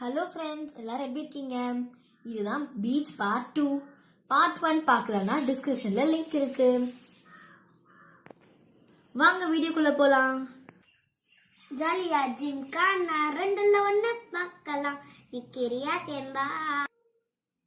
Hello friends எல்லாரும் எப்படி இருக்கீங்க? இதுதான் beach part two part one பார்க்கலன்னா டிஸ்கிரிப்ஷன்ல லிங்க் இருக்கு. வாங்க வீடியோக்குள்ள போலாம். ஜாலியா ஜிம்கானா ரெண்டுல ஒண்ணு பார்க்கலாம். நிக்கிறியா தேம்பா?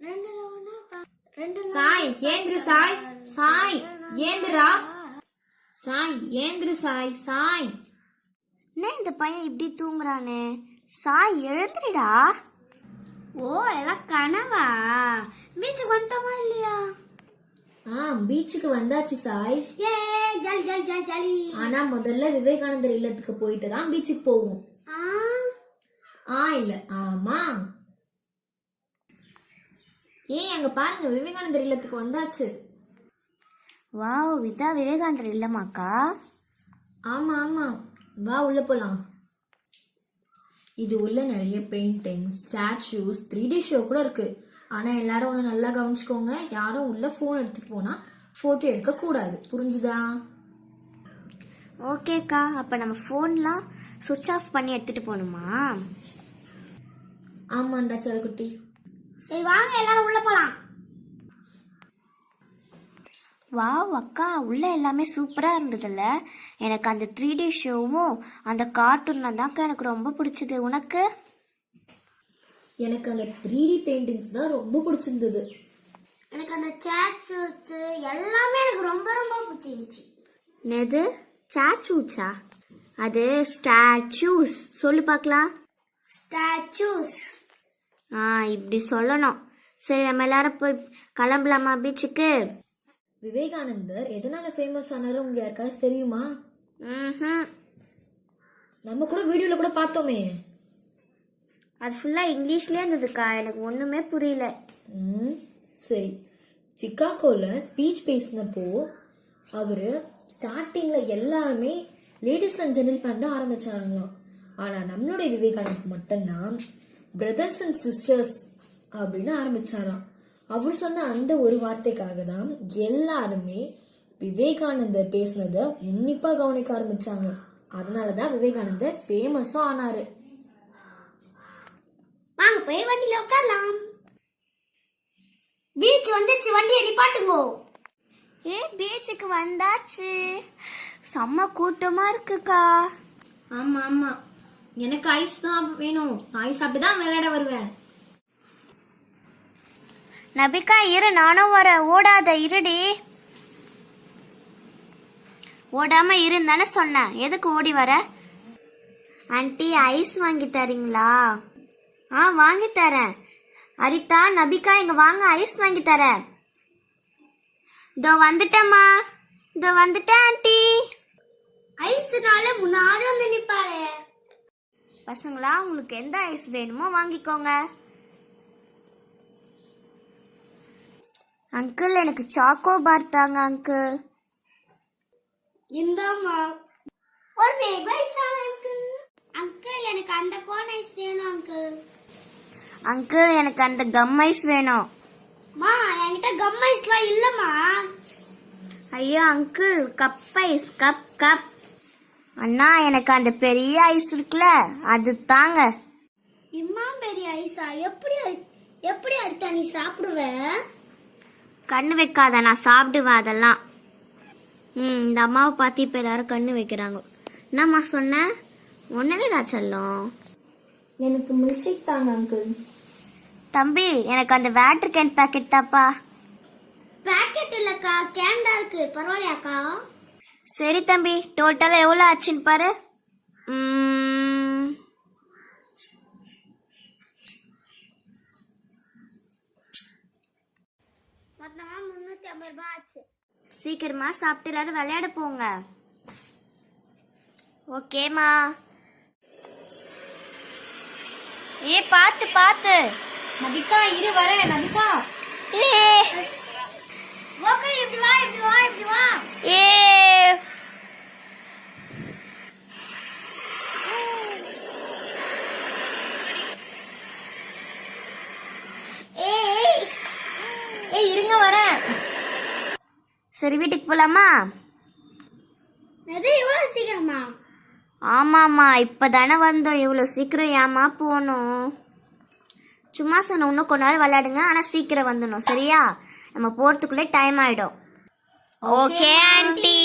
ரெண்டுல ஒண்ணு பா- ரெண்டுல சாய் ஏந்திரு சாய். சாய் ஏந்திரா. சாய் ஏந்திரு சாய் சாய். என்ன இந்த பையன் இப்படி தூங்குறானே? சாய் எழுந்துடா ஓ எல்லாம் கனவா? பீச்சுக்கு வந்துட்டோமா இல்லையா? ஆ பீச்சுக்கு வந்தாச்சு சாய். ஏ ஜாலி ஜாலி ஜாலி ஜாலி. ஆனா முதல்ல விவேகானந்தர் இல்லத்துக்கு போயிட்டு தான் பீச்சுக்கு போவோம். ஆ? ஆ இல்ல ஆமா. ஏய் அங்க பாருங்க விவேகானந்தர் இல்லத்துக்கு வந்தாச்சு. வாவ் விதா விவேகானந்தர் இல்லமாக்கா ஆமா ஆமா. வா உள்ள போலாம். இது உள்ள நிறைய paintings statues three D show கூட இருக்கு. ஆனா எல்லாரும் ஒன்று நல்லா கவனிச்சுக்கோங்க யாரும் உள்ள ஃபோன் எடுத்துட்டு போனா போட்டோ எடுக்க கூடாது. புரிஞ்சுதா? ஓகேக்கா அப்ப நம்ம ஃபோன்லாம் சுவிட்ச் ஆஃப் பண்ணி எடுத்துட்டு போகணுமா? ஆமாண்டா சதக்குட்டி சரி வாங்க எல்லாரும் உள்ள போலாம். வாவ் அக்கா உள்ள எல்லாமே சூப்பரா இருந்ததுல்ல? எனக்கு அந்த த்ரீ டி ஷோவும் அந்த கார்ட்டூன்ல தான்க்கா எனக்கு ரொம்ப பிடிச்சது. உனக்கு? எனக்கு அந்த த்ரீ டி பெயிண்டிங்ஸ் தான் ரொம்ப பிடிச்சிருந்தது. எனக்கு அந்த சாட்சூஸ் எல்லாமே எனக்கு ரொம்ப ரொம்ப பிடிச்சிருந்துச்சு. நெது சாச்சூச்சா அது ஸ்டாச்சூஸ் சொல்லு பார்க்கலாம் ஸ்டாச்சூஸ் ஆ இப்படி சொல்லணும். சரி நம்ம எல்லாரும் போய் கிளம்பலாமா பீச்சுக்கு விவேகானந்தர் எதனால ஃபேமஸ் ஆனாரு உங்களுக்கு யாருக்காச்சும் தெரியுமா? நம்ம கூட வீடியோல கூட பார்த்தோமே. அது ஃபுல்லாக இங்கிலீஷ்லேயே இருந்ததுக்கா. எனக்கு ஒன்றுமே புரியல. ம் சரி. சிக்காகோல ஸ்பீச் பேசினப்போ அவரு ஸ்டார்டிங்ல எல்லாருமே லேடிஸ் அண்ட் ஜென்டில்மேன் தான் ஆரம்பிச்சாருங்களாம். ஆனா நம்மளுடைய விவேகானந்த் மட்டும்தான் பிரதர்ஸ் அண்ட் சிஸ்டர்ஸ் அப்படின்னு ஆரம்பிச்சாராம். அவர் சொன்ன அந்த ஒரு வார்த்தைக்காக தான் எல்லாருமே விவேகானந்தர் பேசினதை உன்னிப்பா கவனிக்க ஆரம்பிச்சாங்க. அதனாலதான் விவேகானந்தர் ஃபேமஸும் ஆனாரு. வாங்க போய் வண்டியில உட்காரலாம். பீச் வந்துச்சு வண்டியை நிப்பாட்டுங்கோ ஏ பீச்சுக்கு வந்தாச்சு. செம்ம கூட்டமா இருக்குக்கா. ஆமா ஆமா. எனக்கு ஐஸ் தான் வேணும். ஐஸ் அப்படிதான் விளையாட வருவேன். நபிகா இரு நானும் வரேன் ஓடாத இருடி. ஓடாம இருந்தானே சொன்னேன் எதுக்கு ஓடி வர? ஆன்ட்டி ஐஸ் வாங்கி தரீங்களா? ஆ வாங்கி தரேன். அரிதா நபிகா இங்க வாங்க ஐஸ் வாங்கி தரேன். இதோ வந்துட்டேம்மா. இதோ வந்துட்டேன் ஆன்ட்டி ஐஸ்னால முன்னாடி வந்து நிப்பாளே. பசங்களா உங்களுக்கு எந்த ஐஸ் வேணுமோ வாங்கிக்கோங்க. அங்கிள் எனக்கு சாக்கோ பார் தாங்க அங்கிள். இந்தாம்மா. ஒரு மேக் ஐஸ் அங்கிள். அங்கிள் எனக்கு அந்த கோன் ஐஸ் வேணும் அங்கிள். அங்கிள் எனக்கு அந்த கம் ஐஸ் வேணும். மா என்கிட்ட கம் ஐஸ்லாம் இல்லம்மா. ஐயோ uncle cup ice cup cup அண்ணா எனக்கு அந்த பெரிய ஐஸ் இருக்குல்ல அது தாங்க. இம்மா பெரிய ஐஸா எப்படி எப்படி அரித்தா நீ சாப்பிடுவ? கண்ணு வைக்காத நான் சாப்பிடுவேன் அதெல்லாம். ம் இந்த அம்மாவை பார்த்து இப்போ எல்லாரும் கண்ணு வைக்கிறாங்க. என்னம்மா சொன்ன? ஒன்னுலடா செல்லம். எனக்கு மில்க் ஷேக் தாங்க அங்கிள் தம்பி எனக்கு அந்த வாட்டர் கேன் பாக்கெட் தாப்பா பாக்கெட் இல்லக்கா கேன் தான் இருக்கு. பரவாயில்லையாக்கா? சரி தம்பி டோட்டலா எவ்வளோ ஆச்சுன்னு பாரு. ம், மொத்தமா முன்னூத்தி ஐம்பது ரூபாய் ஆச்சு. சீக்கிரமா சாப்பிட்டு எல்லாரும் விளையாட போங்க. ஓகேமா ஏ பார்த்து பார்த்து நபிகா இரு வரேன் நபிகா ஏ. ஓகே இப்படி வா இப்படி வா இப்படி வா. ஏ ஏய் ஏய் இருங்க வரேன் சரி வீட்டுக்கு போலாமா? அது இவ்வளவு சீக்கிரமா? ஆமாம்மா இப்பதானே வந்தோம். இவ்வளோ சீக்கிரம் ஏமா போகணும்? சும்மா சொன்ன இன்னும் கொஞ்ச நேரம் விளையாடுங்க. ஆனா சீக்கிரம் வந்துடணும் சரியா? நம்ம போறதுக்குள்ளே டைம் ஆயிடும். Okay aunty.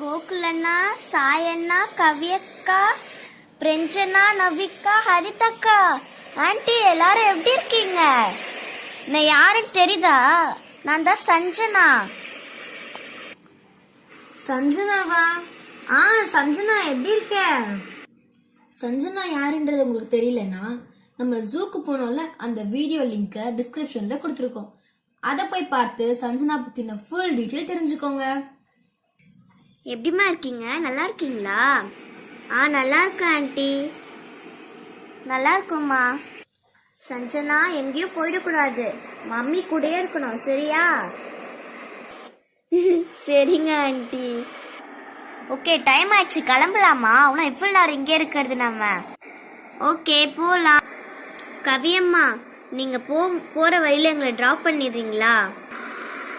கோகுலண்ணா சாயண்ணா கவியக்கா பிரெஞ்சண்ணா நவிக்கா ஹரிதக்கா. ஆண்டி எல்லாரும் எப்படி இருக்கீங்க? நான் யாருன்னு தெரியுதா? நான் தான் சஞ்சனா. சஞ்சனாவா? ஆ சஞ்சனா எப்படி இருக்க? சஞ்சனா யாருன்றது உங்களுக்கு தெரியலனா நம்ம ஜூக்கு போனோம்ல அந்த வீடியோ லிங்கை டிஸ்கிரிப்ஷன்ல கொடுத்துருக்கோம். அதை போய் பார்த்து சஞ்சனா பத்தின ஃபுல் டீட்டெயில் தெரிஞ்சுக்கோங்க. எப்படிம்மா இருக்கீங்க? நல்லா இருக்கீங்களா? ஆ நல்லா இருக்கேன் ஆண்டி. நல்லா இருக்கும்மா. சஞ்சனா எங்கேயும் போயிடக்கூடாது. மம்மி கூடயே இருக்கணும் சரியா? சரிங்க ஆண்டி. ஓகே டைம் ஆயிடுச்சு கிளம்பலாமா? அவனா எவ்வளோ நேரம் இங்கே இருக்கிறது நம்ம. ஓகே போகலாம் கவியம்மா நீங்க போ போற வழியில எங்களை டிராப் பண்ணிடுறீங்களா?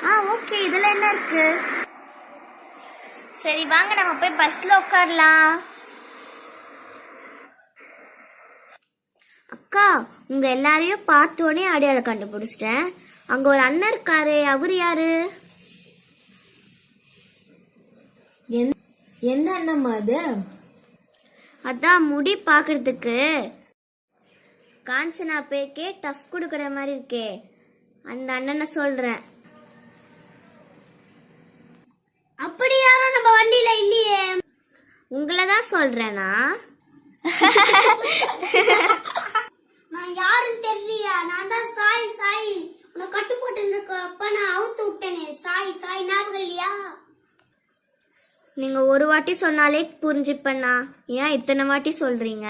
ஆ ஓகே இதுல என்ன இருக்கு? சரி வாங்க நம்ம போய் பஸ்ல உட்காரலாம். அக்கா உங்க எல்லாரையும் பார்த்தோன்னே அடையாளம் கண்டுபிடிச்சிட்டேன். அங்க ஒரு அண்ணன் இருக்காரு. அவரு யாரு? எந்த- அண்ணம்மா அது? அதான் முடி பாக்குறதுக்கு. காஞ்சனா பேக்கே டஃப் கொடுக்கற மாதிரி இருக்கே. அந்த அண்ணனை சொல்றேன். அப்படி யாரும் நம்ம வண்டியில இல்லையே. உங்களை தான் சொல்றேனா? நான் யாருன்னு தெரியலையா. நான் தான் சாய் சாய். உன்னை கட்டு போட்டு அப்ப நான் அவுத்து விட்டேனே. சாய் சாய் ஞாபகம் இல்லையா? நீங்க ஒரு வாட்டி சொன்னாலே புரிஞ்சுப்பண்ணா. ஏன் இத்தனை வாட்டி சொல்றீங்க?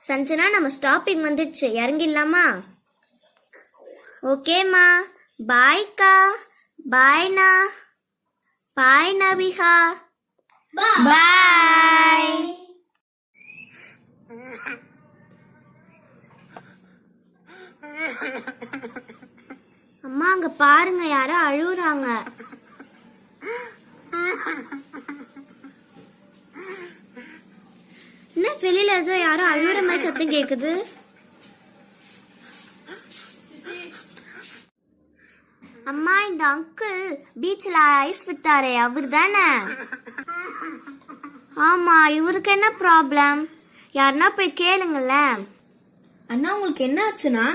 சஞ்சனா நம்ம ஸ்டாப்பிங் வந்துடுச்சு. இறங்கிடலாமா? ஓகேம்மா பாய்க்கா பாய்னா பாய் நபிகா பாய் அம்மா அங்க பாருங்க யாரோ அழுகுறாங்க என்ன வெளியில ஏதோ யாரோ அழுகுற மாதிரி சத்தம் கேக்குது? அம்மா இந்த அங்கிள் பீச்ல ஐஸ் வித்தாரே அவர் தானே ஆமா இவருக்கு என்ன ப்ராப்ளம் யாருன்னா போய் கேளுங்களேன் அண்ணா உங்களுக்கு என்ன ஆச்சுன்னா?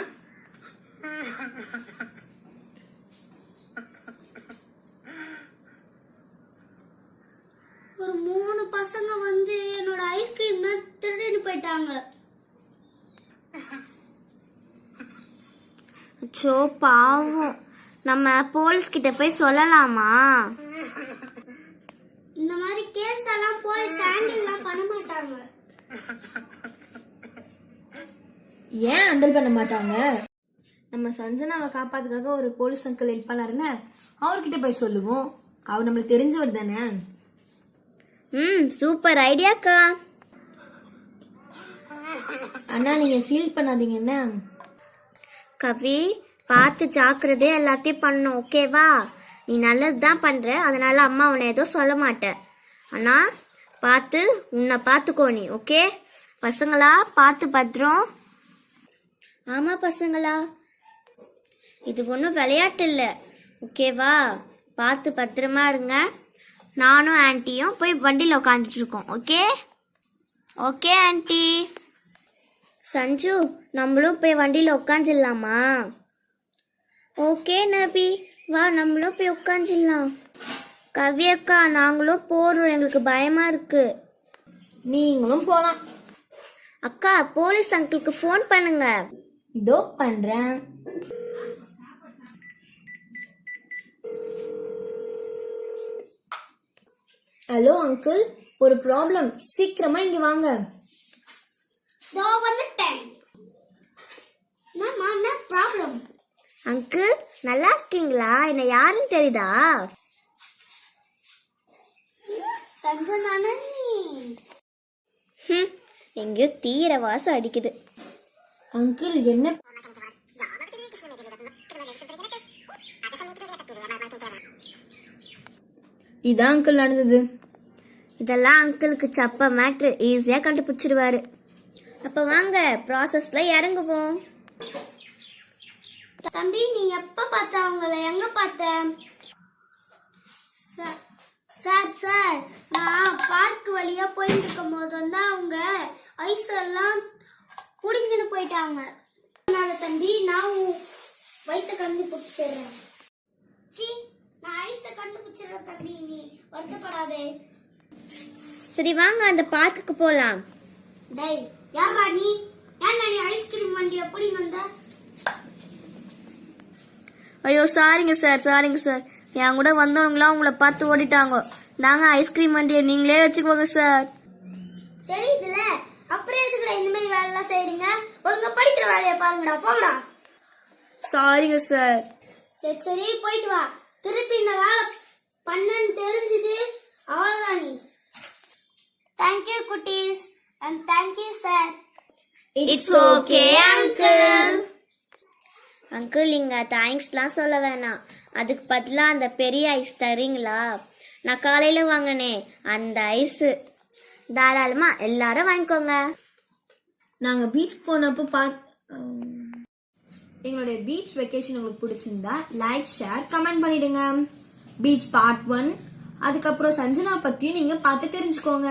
ஒரு மூணு பசங்க வந்து என்னோட ஐஸ்கிரீம் திருடின்னு போயிட்டாங்க. அச்சோ பாவம். நம்ம போலீஸ் கிட்ட போய் சொல்லலாமா? இந்த மாதிரி கேஸ் எல்லாம் போலீஸ் ஹேண்டில் ஏன் ஹேண்டில் பண்ண மாட்டாங்க? நம்ம சஞ்சனாவை காப்பாத்துக்காக ஒரு போலீஸ் அங்கிள் ஹெல்ப் பண்ணாருல அவர்கிட்ட போய் சொல்லுவோம். அவர் நம்மளுக்கு தெரிஞ்சவர் தானே? ம் சூப்பர் ஐடியாக்கா அண்ணா நீங்க ஃபீல் பண்ணாதீங்க என்ன? கவி பார்த்து ஜாக்கிரதை எல்லாத்தையும் பண்ணணும் ஓகேவா நீ நல்லது தான் பண்ற அதனால அம்மா உன்னை எதுவும் சொல்ல மாட்டேன் ஆனா பார்த்து உன்னை பார்த்துக்கோ நீ ஓகே? பசங்களா பார்த்து பத்திரம். ஆமா பசங்களா. இது ஒன்றும் விளையாட்டு இல்லை. ஓகேவா பார்த்து பத்திரமா இருங்க. நானும் ஆன்ட்டியும் போய் வண்டியில் உட்காந்துட்ருக்கோம் ஓகே? ஓகே ஆன்ட்டி சஞ்சு நம்மளும் போய் வண்டியில் உட்காந்துடலாமா ஓகே நபி. வா நம்மளும் போய் உட்காந்துடலாம் கவி அக்கா நாங்களும் போறோம். எங்களுக்கு பயமா இருக்கு. நீங்களும் போலாம். அக்கா போலீஸ் அங்கிளுக்கு ஃபோன் பண்ணுங்க. இதோ பண்றேன். Hello uncle. ஒரு ப்ராப்ளம். சீக்கிரமா இங்க வாங்க. ப்ராப்ளம்? அங்கிள் நல்லா இருக்கீங்களா? என்ன யாருன்னு தெரியுதா? நீ ஹம், எங்கேயோ தீர வாசம் அடிக்குது. அங்கிள் என்ன? இதான் அங்கிள் நடந்தது. இதெல்லாம் அங்கிளுக்கு சப்ப மேட்ரு ஈஸியா கண்டுபிடிச்சிடுவாரு அப்ப வாங்க ப்ராசஸ்ல இறங்குவோம். தம்பி நீ எப்ப பார்த்த அவங்கள? எங்க பார்த்த? சார் சார் சார் நான் பார்க் வழியா போயிட்டு இருக்கும் போது வந்து அவங்க ஐஸ் எல்லாம் புடிங்கிட்டு போயிட்டாங்க. அதனால தம்பி நான் உன் வயிற்ற கண்டுபிடிச்சிடுறேன் சி நான் ஐஸை கண்டுபிடிச்சிடுறேன் தம்பி நீ வருத்தப்படாதே. சரி வாங்க அந்த பார்க்குக்கு போலாம். டேய் யாரா நீ? ஏன்டா நீ ஐஸ்கிரீம் வண்டி எப்படி வந்த? ஐயோ சாரிங்க சார் சாரிங்க சார் என் கூட வந்தவங்களாம் உங்களை பார்த்து ஓடிட்டாங்க. நாங்க ஐஸ்கிரீம் வண்டியை நீங்களே வச்சுக்கோங்க சார் தெரியுதுல? அப்புறம் எதுக்குடா இந்த மாதிரி வேலை எல்லாம் செய்றீங்க? ஒழுங்கா படிக்கிற வேலையை பாருங்கடா போங்கடா. சாரிங்க சார் சரி சரி போயிட்டு வா. திருப்பி இந்த வேலை பண்ணன்னு தெரிஞ்சது. அவ்வளவுதான் நீ. தேங்க்யூ குட்டீஸ். And thank you sir it's okay uncle uncle இங்க தேங்க்ஸ்லாம் சொல்ல வேணாம். அதுக்கு பதிலாக அந்த பெரிய ஐஸ் தரீங்களா? நான் காலையில் வாங்கினேன் அந்த ஐஸு. தாராளமாக எல்லாரும் வாங்கிக்கோங்க. நாங்கள் பீச் போனப்போ பா எங்களுடைய பீச் வெக்கேஷன் உங்களுக்கு பிடிச்சிருந்தா லைக் ஷேர் கமெண்ட் பண்ணிடுங்க. பீச் பார்ட் ஒன் அதுக்கப்புறம் சஞ்சனா பற்றியும் நீங்கள் பார்த்து தெரிஞ்சுக்கோங்க.